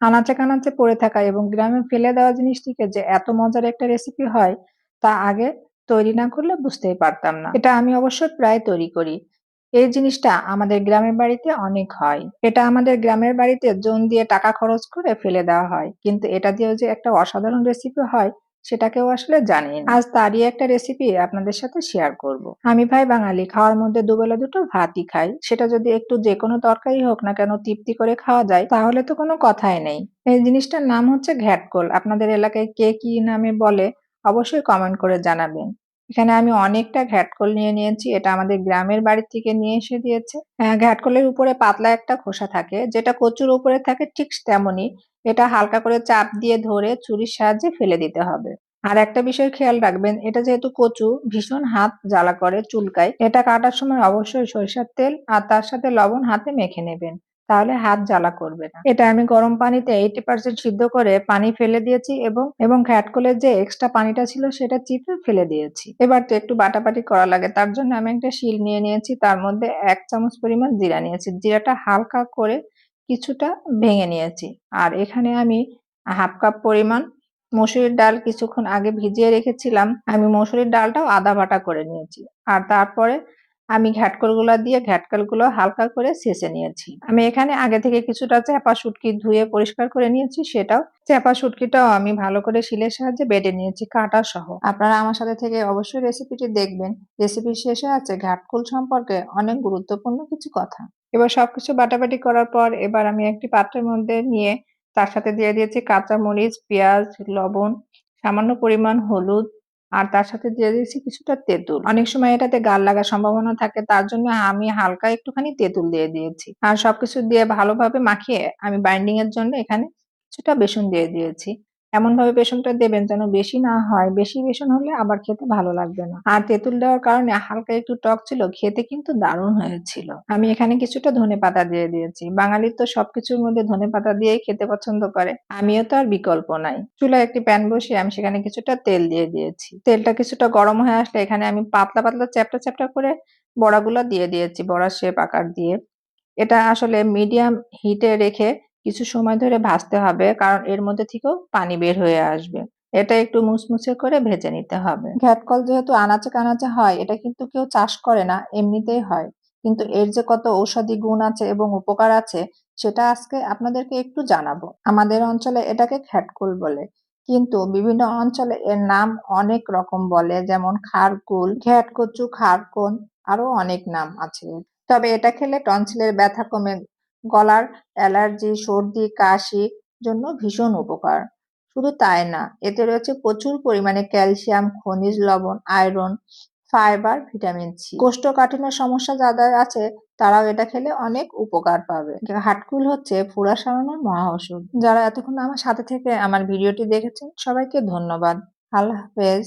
আনাচে কানাচে পড়ে থাকা এবং গ্রামে ফেলে দেওয়া জিনিসটিকে যে এত মজার একটা রেসিপি হয়, তা আগে তৈরি না করলে বুঝতেই পারতাম না। এটা আমি অবশ্য প্রায় তৈরি করি। এই জিনিসটা আমাদের গ্রামের বাড়িতে অনেক হয়। এটা আমাদের গ্রামের বাড়িতে জোন দিয়ে টাকা খরচ করে ফেলে দেওয়া হয়। কিন্তু এটা দিয়েও যে একটা অসাধারণ রেসিপি হয় সেটা কেউ আসলে জানি আজ তারই একটা রেসিপি আপনাদের সাথে শেয়ার করব। আমি ভাই বাঙালি, খাওয়ার মধ্যে দুবেলা দুটো ভাতই খাই। সেটা যদি একটু যে কোনো তরকারি হোক না কেন তৃপ্তি করে খাওয়া যায়, তাহলে তো কোনো কথাই নেই। এই জিনিসটার নাম হচ্ছে ঘ্যাটকোল। আপনাদের এলাকায় কে কি নামে বলে, অবশ্যই কমেন্ট করে জানাবেন। এখানে আমি অনেকটা ঘ্যাটকল নিয়ে নিয়েছি। এটা আমাদের গ্রামের বাড়ি থেকে নিয়ে এসে দিয়েছে। ঘ্যাটকলের উপরে পাতলা একটা খোসা থাকে। যেটা কচুর উপরে থাকে ঠিক তেমনই। এটা হালকা করে চাপ দিয়ে ধরে ছুরির সাহায্যে ফেলে দিতে হবে। আর একটা বিষয় খেয়াল রাখবেন, এটা যেহেতু কচু, ভীষণ হাত জ্বালা করে চুলকায়। এটা কাটার সময় অবশ্যই সরিষার তেল আর তার সাথে লবণ হাতে মেখে নেবেন, তাহলে হাত জ্বালা করবে না। এটা আমি গরম পানিতে এইটি পার্সেন্ট সিদ্ধ করে পানি ফেলে দিয়েছি এবং এবং ঘ্যাটকলের যে এক্সট্রা পানিটা ছিল সেটা চিপে ফেলে দিয়েছি। এবার তো একটু বাটাবাটি করা লাগে, তার জন্য আমি একটা শিল নিয়ে নিয়েছি, তার মধ্যে এক চামচ পরিমাণ জিরা নিয়েছি। জিরাটা হালকা করে কিছুটা ভেঙে নিয়েছি। আর এখানে আমি হাফ কাপ পরিমাণ মসুরির ডাল কিছুক্ষণ আগে ভিজিয়ে রেখেছিলাম। আমি মসুরির ডালটাও আদা বাটা করে নিয়েছি। আর তারপরে আমি ঘ্যাটকলগুলো দিয়ে ঘ্যাটকলগুলো হালকা করে ছেঁচে নিয়েছি। আমি এখানে আগে থেকে কিছুটা চ্যাপা শুটকি ধুয়ে পরিষ্কার করে নিয়েছি, সেটাও চ্যাপা শুটকিটাও আমি ভালো করে শিলের সাহায্যে বেটে নিয়েছি, কাটা সহ। আপনারা আমার সাথে থেকে অবশ্যই রেসিপিটি দেখবেন। রেসিপির শেষে আছে ঘাটকুল সম্পর্কে অনেক গুরুত্বপূর্ণ কিছু কথা। এবার সবকিছু বাটাবাটি করার পর এবার আমি একটি পাত্রের মধ্যে নিয়ে তার সাথে দিয়ে দিয়েছি কাঁচা মরিচ পেঁয়াজ, লবণ, সামান্য পরিমাণ হলুদ আর তার সাথে দিয়ে দিয়েছি কিছুটা তেঁতুল। অনেক সময় এটাতে গাল লাগার সম্ভাবনা থাকে, তার জন্য আমি হালকা একটুখানি তেঁতুল দিয়ে দিয়েছি। আর সবকিছু দিয়ে ভালোভাবে মাখিয়ে আমি বাইন্ডিং এর জন্য এখানে কিছুটা বেসন দিয়ে দিয়েছি। এমনভাবে বেসনটা দেবেন যেন বেশি না হয়। বেশি বেসন হলে আবার খেতে ভালো লাগবে না। আর তেঁতুল দেওয়ার কারণে হালকা একটু টক ছিল, খেতে কিন্তু দারুণ হয়েছিল। আমি এখানে কিছুটা ধনে পাতা দিয়ে দিয়েছি। বাঙালির তো সবকিছুর মধ্যে ধনে পাতা দিয়েই খেতে পছন্দ করে। আমিও তো আর বিকল্প নাই। চুলায় একটি প্যান বসিয়ে আমি সেখানে কিছুটা তেল দিয়ে দিয়েছি। তেলটা কিছুটা গরম হয়ে আসলে এখানে আমি পাতলা পাতলা চ্যাপটা চ্যাপটা করে বড়াগুলো দিয়ে দিয়েছি বড়া শেপ আকার দিয়ে। এটা আসলে মিডিয়াম হিটে রেখে কিছু সময় ধরে ভাজতে হবে, কারণ এর মধ্যে থেকেও পানি বের হয়ে আসবে। এটা একটু মুসমুসে করে ভেজে নিতে হবে। ঘ্যাটকল যেহেতু আনাচে কানাচে হয়, এটা কিন্তু কেউ চাষ করে না, এমনিতেই হয়। কিন্তু এর যে কত ঔষধি গুণ আছে এবং উপকার আছে, সেটা আজকে আপনাদেরকে একটু জানাব। আমাদের অঞ্চলে এটাকে ঘ্যাটকুল বলে। কিন্তু বিভিন্ন অঞ্চলে এর নাম অনেক রকম বলে, যেমন খারকুল, ঘ্যাটকচু, খারকন আরও অনেক নাম আছে। তবে এটা খেলে টনসিলের ব্যথা কমে গলার অ্যালার্জি, সর্দি, কাশি জন্য ভীষণ উপকার। শুধু তাই না, এতে রয়েছে প্রচুর পরিমাণে ক্যালসিয়াম, খনিজ লবণ, আয়রন, ফাইবার, ভিটামিন সি। কোষ্ঠকাঠিন্য সমস্যা যাদের আছে, তারাও এটা খেলে অনেক উপকার পাবে। হাটকুল হচ্ছে ফুড়া সারানোর মহা ওষুধ যারা এতক্ষণ আমার সাথে থেকে আমার ভিডিওটি দেখেছেন, সবাইকে ধন্যবাদ। আল্লাহ হাফেজ।